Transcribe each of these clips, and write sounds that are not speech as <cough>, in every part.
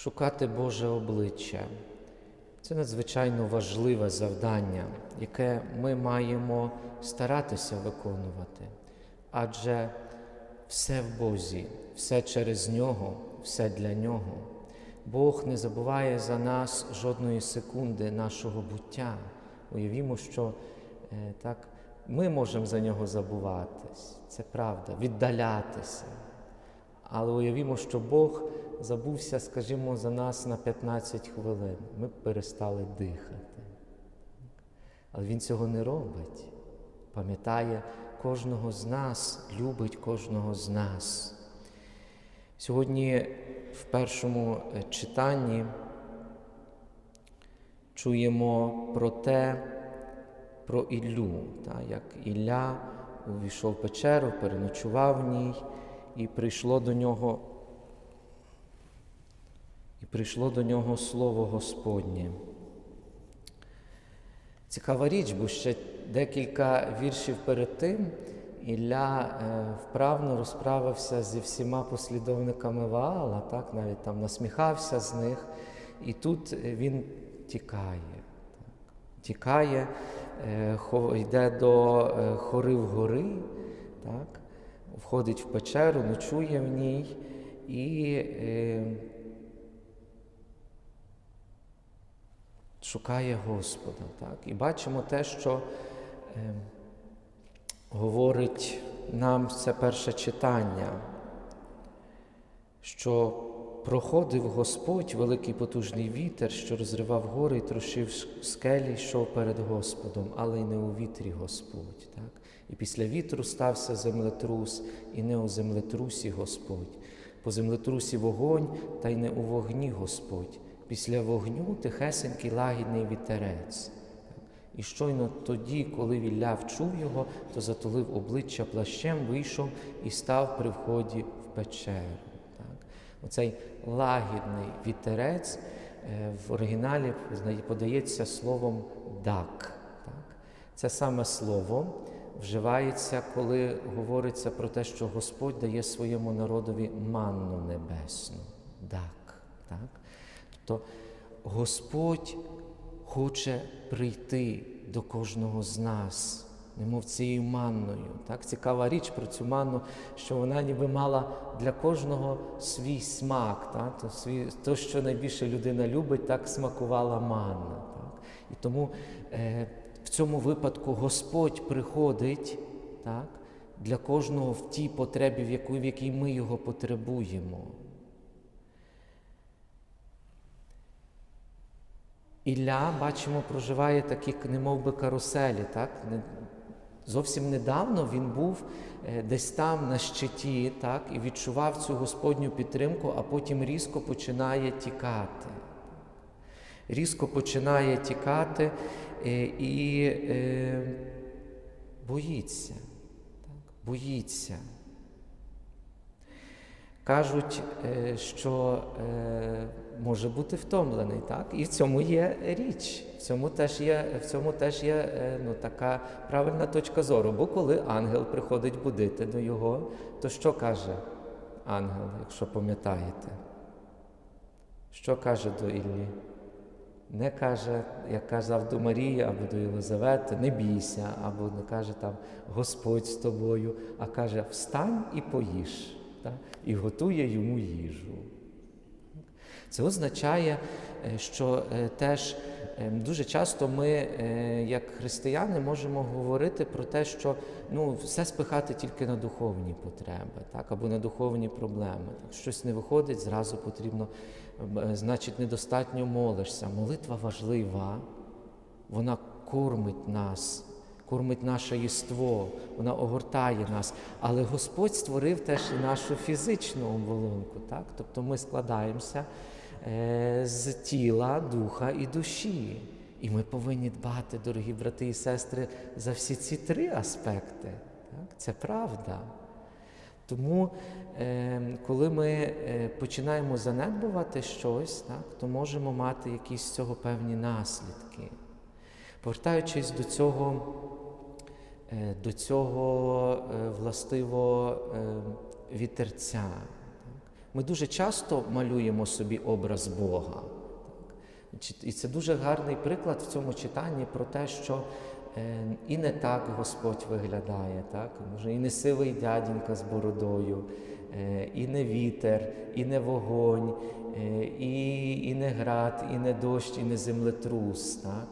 шукати Боже обличчя. Це надзвичайно важливе завдання, яке ми маємо старатися виконувати. Адже все в Бозі, все через Нього, все для Нього. Бог не забуває за нас жодної секунди нашого буття. Уявімо, що е, так, ми можемо за нього забуватись, це правда, віддалятися. Але уявімо, що Бог забувся, скажімо, за нас на 15 хвилин. Ми перестали дихати. Але Він цього не робить. Пам'ятає кожного з нас, любить кожного з нас. Сьогодні в першому е, читанні чуємо про те, про Іллю, та, як Ілля увійшов в печеру, переночував в ній, і прийшло до нього і прийшло до нього Слово Господнє. Цікава річ, бо ще декілька віршів перед тим Ілля е, вправно розправився зі всіма послідовниками Ваала, так, навіть там насміхався з них, і тут він тікає. Тікає, е, йде до е, хорив гори, так, входить в печеру, ночує в ній і е, шукає Господа. Так? І бачимо те, що е, говорить нам це перше читання, що проходив Господь великий потужний вітер, що розривав гори і трошив скелі, йшов перед Господом, але й не у вітрі Господь. Так? І після вітру стався землетрус, і не у землетрусі Господь. По землетрусі вогонь, та й не у вогні Господь. Після вогню тихесенький лагідний вітерець. І щойно тоді, коли Вілля вчув його, то затулив обличчя плащем, вийшов і став при вході в печеру. Оцей лагідний вітерець е, в оригіналі подається словом дак. Так? Це саме слово вживається, коли говориться про те, що Господь дає своєму народові манну небесну. Дак. Так? Тобто Господь хоче прийти до кожного з нас, немов цією манною. Так? Цікава річ про цю манну, що вона ніби мала для кожного свій смак. Так? То, свій, то, що найбільше людина любить, так смакувала манна. Так? І тому е, в цьому випадку Господь приходить так? для кожного в тій потребі, в якій, в якій ми його потребуємо. Ілля, бачимо, проживає такі, немов би каруселі. Так? Зовсім недавно він був десь там на щиті так? і відчував цю Господню підтримку, а потім різко починає тікати. Різко починає тікати і е, боїться. Так? Боїться. Кажуть, що е, може бути втомлений, так? І в цьому є річ, в цьому теж є в цьому теж є е, ну, така правильна точка зору. Бо коли ангел приходить будити до його, то що каже ангел, якщо пам'ятаєте? Що каже до Іллі? Не каже, як казав до Марії або до Єлизавети, не бійся, або не каже там Господь з тобою, а каже, встань і поїж так? і готує йому їжу. Це означає, що теж дуже часто ми, як християни, можемо говорити про те, що ну, все спихати тільки на духовні потреби, так? або на духовні проблеми. Так? Щось не виходить, зразу потрібно, значить, недостатньо молишся. Молитва важлива, вона кормить нас кормить наше єство, вона огортає нас. Але Господь створив теж і нашу фізичну оболонку. Так? Тобто ми складаємося е, з тіла, духа і душі. І ми повинні дбати, дорогі брати і сестри, за всі ці три аспекти. Так? Це правда. Тому, е, коли ми е, починаємо занедбувати щось, так, то можемо мати якісь з цього певні наслідки. Повертаючись до цього до цього властиво вітерця. Ми дуже часто малюємо собі образ Бога. І це дуже гарний приклад в цьому читанні про те, що е, і не так Господь виглядає, так? Може, і не сивий дядінька з бородою, е, і не вітер, і не вогонь, е, і, і не град, і не дощ, і не землетрус. Так?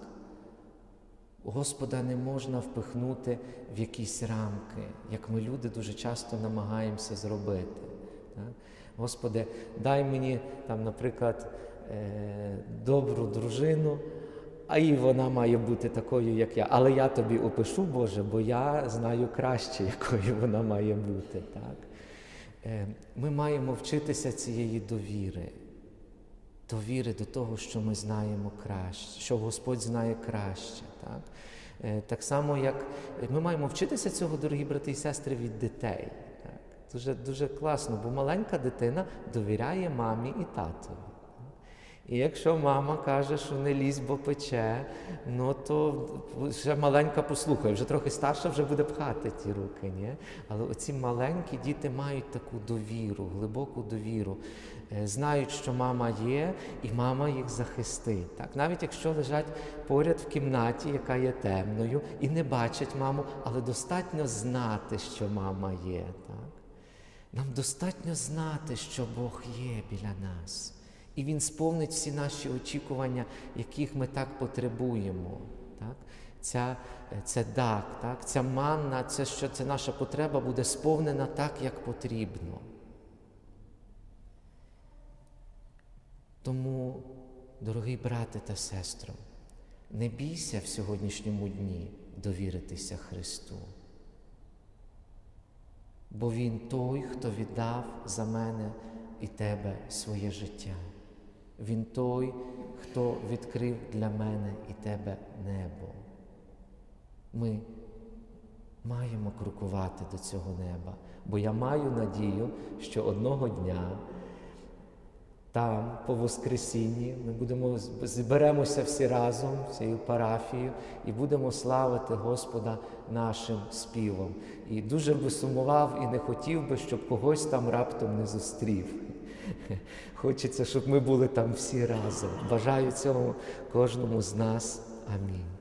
Господа не можна впихнути в якісь рамки, як ми люди дуже часто намагаємося зробити. Так? Господи, дай мені, там, наприклад, е, добру дружину, а і вона має бути такою, як я. Але я тобі опишу, Боже, бо я знаю краще, якою вона має бути. Так? Е, Ми маємо вчитися цієї довіри довіри до того, що ми знаємо краще, що Господь знає краще. Так, Е, так само, як ми маємо вчитися цього, дорогі брати і сестри, від дітей. Дуже, дуже класно, бо маленька дитина довіряє мамі і татові. І якщо мама каже, що не лізь, бо пече, ну то ще маленька послухає, вже трохи старша вже буде пхати ті руки. Ні? Але оці маленькі діти мають таку довіру, глибоку довіру, Е, знають, що мама є, і мама їх захистить. Так? Навіть якщо лежать поряд в кімнаті, яка є темною, і не бачать маму, але достатньо знати, що мама є. Так? Нам достатньо знати, що Бог є біля нас. І Він сповнить всі наші очікування, яких ми так потребуємо. Так? Ця, це дак, так? ця манна, це, що це наша потреба буде сповнена так, як потрібно. Тому, дорогий брате та сестро, не бійся в сьогоднішньому дні довіритися Христу. Бо Він той, хто віддав за мене і тебе своє життя. Він той, хто відкрив для мене і тебе небо. Ми маємо крокувати до цього неба, бо я маю надію, що одного дня там, по Воскресінні, ми будемо зберемося всі разом, цією парафією, і будемо славити Господа нашим співом. І дуже би сумував і не хотів би, щоб когось там раптом не зустрів. <laughs> Хочеться, щоб ми були там всі разом. Бажаю цього кожному з нас. Амінь.